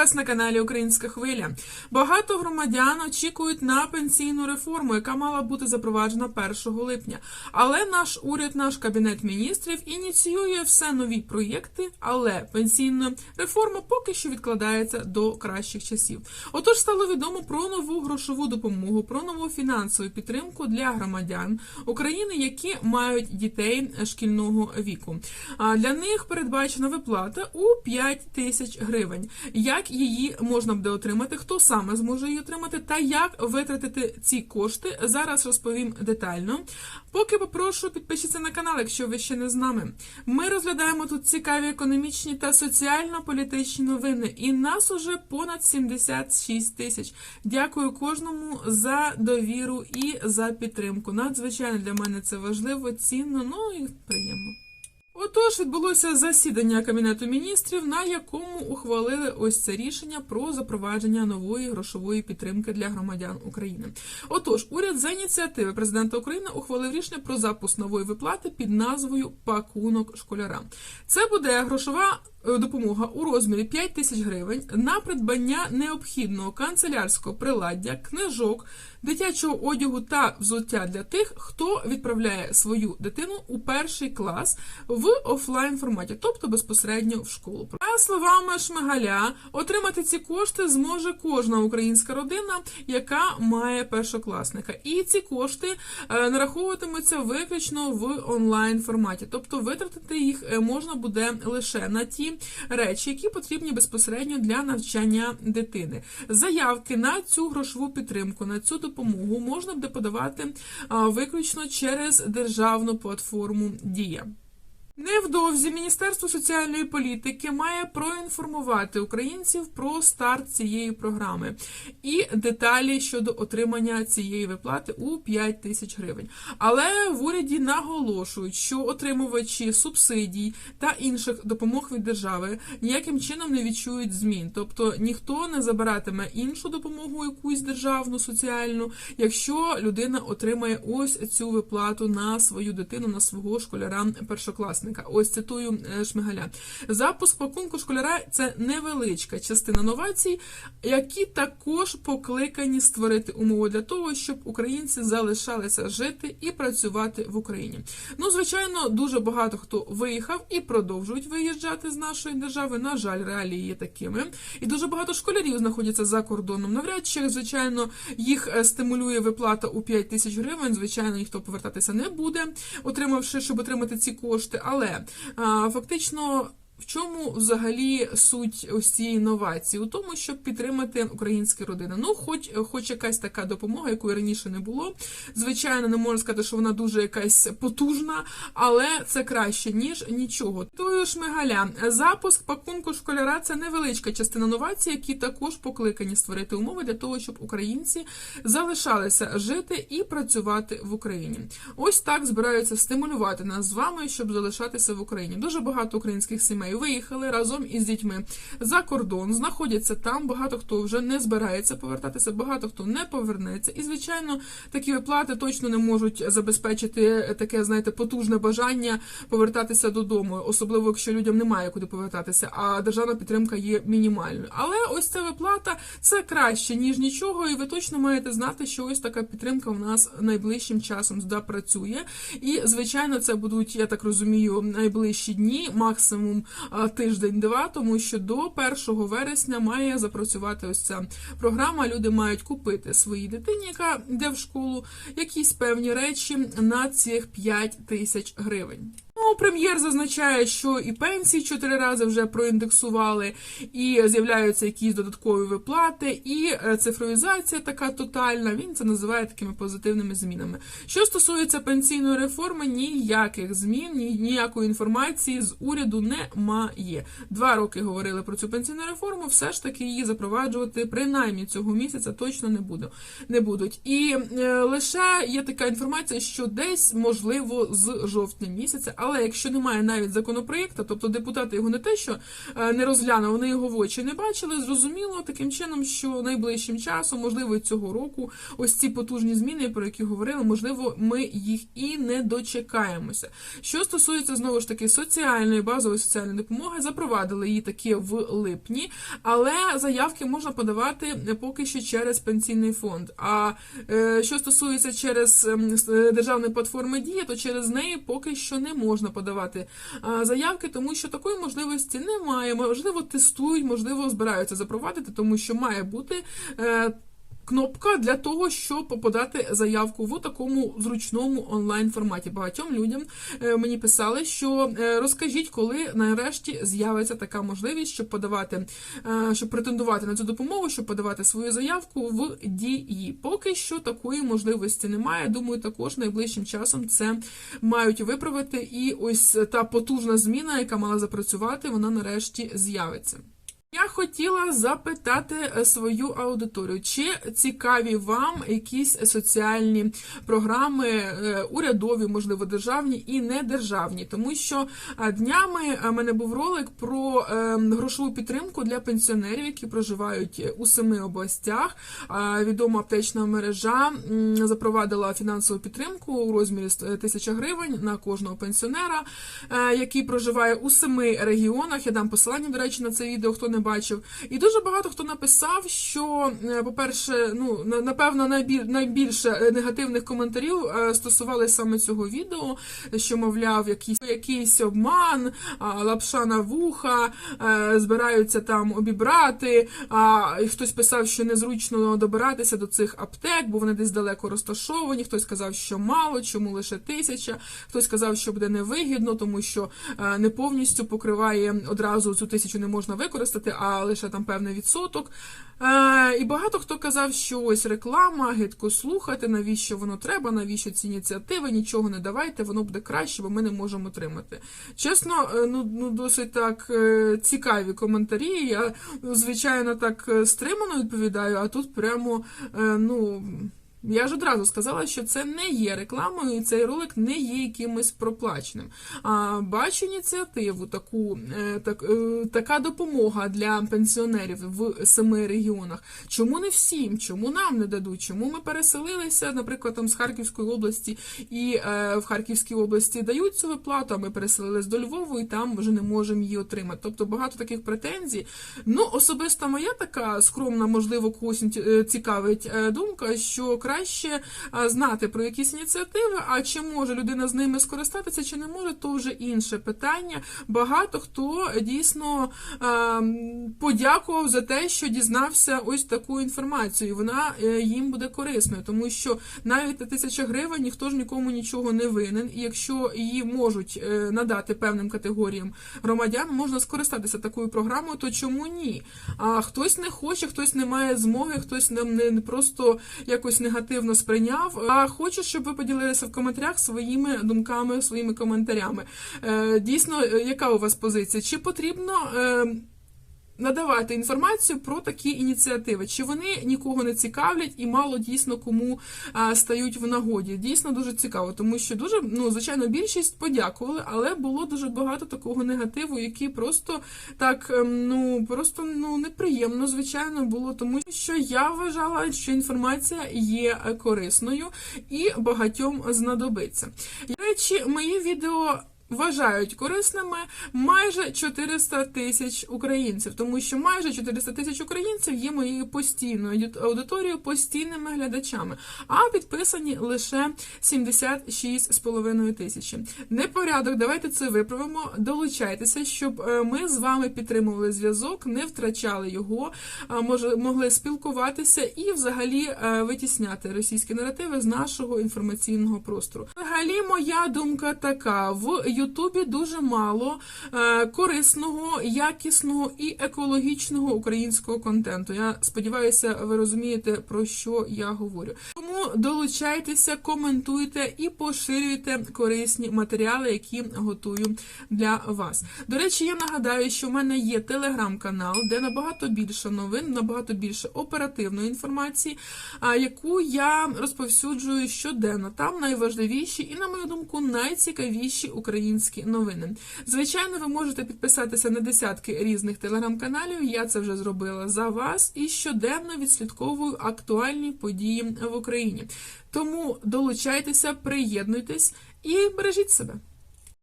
вас на каналі Українська Хвиля. Багато громадян очікують на пенсійну реформу, яка мала бути запроваджена 1 липня. Але наш уряд, наш кабінет міністрів ініціює все нові проєкти, але пенсійна реформа поки що відкладається до кращих часів. Отож стало відомо про нову грошову допомогу, про нову фінансову підтримку для громадян України, які мають дітей шкільного віку. Для них передбачена виплата у 5 тисяч гривень. Як її можна буде отримати, хто саме зможе її отримати, та як витратити ці кошти, зараз розповім детально. Поки попрошу підпишіться на канал, якщо ви ще не з нами. Ми розглядаємо тут цікаві економічні та соціально-політичні новини, і нас уже понад 76 тисяч. Дякую кожному за довіру і за підтримку. Надзвичайно для мене це важливо, цінно, ну і приємно. Отож, відбулося засідання Кабінету міністрів, на якому ухвалили ось це рішення про запровадження нової грошової підтримки для громадян України. Отож, уряд за ініціативи президента України ухвалив рішення про запуск нової виплати під назвою Пакунок школярам». Це буде грошова допомога у розмірі 5 тисяч гривень на придбання необхідного канцелярського приладдя, книжок, дитячого одягу та взуття для тих, хто відправляє свою дитину у перший клас в офлайн форматі, тобто безпосередньо в школу. За словами Шмигаля, отримати ці кошти зможе кожна українська родина, яка має першокласника. І ці кошти е, нараховуватимуться виключно в онлайн форматі, тобто витратити їх е, можна буде лише на ті речі, які потрібні безпосередньо для навчання дитини. Заявки на цю грошову підтримку, на цю допомогу можна буде подавати виключно через державну платформу Дія. Невдовзі Міністерство соціальної політики має проінформувати українців про старт цієї програми і деталі щодо отримання цієї виплати у 5 тисяч гривень. Але в уряді наголошують, що отримувачі субсидій та інших допомог від держави ніяким чином не відчують змін. Тобто ніхто не забиратиме іншу допомогу, якусь державну соціальну, якщо людина отримає ось цю виплату на свою дитину, на свого школяра першокласника. Ось цитую е, Шмигаля. Запуск пакунку школяра це невеличка частина новацій, які також покликані створити умови для того, щоб українці залишалися жити і працювати в Україні. Ну, звичайно, дуже багато хто виїхав і продовжують виїжджати з нашої держави. На жаль, реалії є такими. І дуже багато школярів знаходяться за кордоном. Навряд чи, звичайно, їх е, стимулює виплата у 5 тисяч гривень. Звичайно, ніхто повертатися не буде, отримавши, щоб отримати ці кошти. Але а, фактично. В чому взагалі суть ось цієї інновації? У тому, щоб підтримати українські родини. Ну, хоч хоч якась така допомога, якої раніше не було. Звичайно, не можна сказати, що вона дуже якась потужна, але це краще ніж нічого. Тою шмигаля запуск пакунку школяра це невеличка частина новацій, які також покликані створити умови для того, щоб українці залишалися жити і працювати в Україні. Ось так збираються стимулювати нас з вами, щоб залишатися в Україні. Дуже багато українських сімей виїхали разом із дітьми за кордон, знаходяться там. Багато хто вже не збирається повертатися, багато хто не повернеться. І, звичайно, такі виплати точно не можуть забезпечити таке, знаєте, потужне бажання повертатися додому, особливо якщо людям немає куди повертатися, а державна підтримка є мінімальною. Але ось ця виплата це краще ніж нічого, і ви точно маєте знати, що ось така підтримка у нас найближчим часом запрацює. І, звичайно, це будуть, я так розумію, найближчі дні, максимум тиждень-два, тому що до 1 вересня має запрацювати ось ця програма. Люди мають купити своїй дитині, яка йде в школу, якісь певні речі на цих 5 тисяч гривень. Ну, прем'єр зазначає, що і пенсії чотири рази вже проіндексували, і з'являються якісь додаткові виплати, і е, цифровізація така тотальна. Він це називає такими позитивними змінами. Що стосується пенсійної реформи, ніяких змін, ні, ніякої інформації з уряду немає. Два роки говорили про цю пенсійну реформу. Все ж таки її запроваджувати принаймні цього місяця точно не буде не будуть. І е, лише є така інформація, що десь можливо з жовтня місяця. Але якщо немає навіть законопроєкту, тобто депутати його не те, що е, не розглянули, вони його в очі не бачили, зрозуміло таким чином, що найближчим часом, можливо, цього року, ось ці потужні зміни, про які говорили, можливо, ми їх і не дочекаємося. Що стосується знову ж таки соціальної базової соціальної допомоги, запровадили її таки в липні, але заявки можна подавати поки що через пенсійний фонд. А е, що стосується через ем, е, державної платформи Дія, то через неї поки що не можна подавати заявки, тому що такої можливості немає. Можливо, тестують, можливо, збираються запровадити, тому що має бути. Кнопка для того, щоб подати заявку в такому зручному онлайн форматі. Багатьом людям е, мені писали, що е, розкажіть, коли нарешті з'явиться така можливість, щоб подавати, е, щоб претендувати на цю допомогу, щоб подавати свою заявку в дії. Поки що такої можливості немає. Думаю, також найближчим часом це мають виправити. І ось та потужна зміна, яка мала запрацювати, вона нарешті з'явиться. Я хотіла запитати е, свою аудиторію, чи цікаві вам якісь соціальні програми, е, урядові, можливо, державні і недержавні, тому що е, днями в мене був ролик про грошову підтримку для пенсіонерів, які проживають у семи областях. Відома аптечна мережа запровадила фінансову підтримку у розмірі 1000 гривень на кожного пенсіонера, який проживає у семи регіонах. Я дам посилання, до речі, на це відео, хто не бачив. І дуже багато хто написав, що, е, по-перше, ну напевно, найбільше е, негативних коментарів е, стосувалися саме цього відео, що, мовляв, якийсь, якийсь обман, лапша на вуха, збираються там обібрати. А і хтось писав, що незручно добиратися до цих аптек, бо вони десь далеко розташовані. Хтось сказав, що мало, чому лише тисяча. Хтось сказав, що буде невигідно, тому що не повністю покриває одразу цю тисячу не можна використати, а лише там певний відсоток. Е, І багато хто казав, що ось реклама, гидко слухати, навіщо воно треба, навіщо ці ініціативи, нічого не давайте, воно буде краще, бо ми не можемо отримати. Чесно, е, ну, ну досить так е, цікаві коментарі. Я, звичайно, так е, стримано відповідаю, а тут прямо, ну. Я ж одразу сказала, що це не є рекламою, і цей ролик не є якимось проплаченим. А бачу ініціативу, таку е, так, е, така допомога для пенсіонерів в семи регіонах. Чому не всім? Чому нам не дадуть? Чому ми переселилися, наприклад, там з Харківської області, і е, в Харківській області дають цю виплату, а ми переселились до Львову і там вже не можемо її отримати. Тобто багато таких претензій. Ну, особисто моя така скромна, можливо, когось е, цікавить думка, що краще е, знати про якісь ініціативи, а чи може людина з ними скористатися, чи не може, то вже інше питання. Багато хто дійсно е, подякував за те, що дізнався ось таку інформацію. Вона е, їм буде корисною, тому що навіть тисяча гривень ніхто ж нікому нічого не винен, і якщо її можуть надати певним категоріям громадян, можна скористатися такою програмою, то чому ні? А хтось не хоче, хтось не має змоги, хтось не просто якось негативно сприйняв. А хочу, щоб ви поділилися в коментарях своїми думками, своїми коментарями. Е, дійсно, е, яка у вас позиція? Чи потрібно? Надавати інформацію про такі ініціативи, чи вони нікого не цікавлять і мало дійсно кому стають в нагоді. Дійсно дуже цікаво, тому що дуже ну звичайно більшість подякували, але було дуже багато такого негативу, який просто так ем, ну просто ну неприємно, звичайно, було, тому що я вважала, що інформація є корисною і багатьом знадобиться. До речі, мої відео вважають корисними майже 400 тисяч українців, тому що майже 400 тисяч українців є моєю постійною аудит- аудиторією, постійними глядачами, а підписані лише 76,5 тисячі. Непорядок, давайте це виправимо. Долучайтеся, щоб е, ми з вами підтримували зв'язок, не втрачали його, може могли спілкуватися і взагалі е, витісняти російські наративи з нашого інформаційного простору. Взагалі, моя думка така: в Ютубі дуже мало е, корисного, якісного і екологічного українського контенту. Я сподіваюся, ви розумієте про що я говорю. Тому долучайтеся, коментуйте і поширюйте корисні матеріали, які готую для вас. До речі, я нагадаю, що в мене є телеграм-канал, де набагато більше новин, набагато більше оперативної інформації, яку я розповсюджую щоденно. Там найважливіші і, на мою думку, найцікавіші українські новини. Звичайно, ви можете підписатися на десятки різних телеграм-каналів. Я це вже зробила за вас і щоденно відслідковую актуальні події в Україні. Тому долучайтеся, приєднуйтесь і бережіть себе.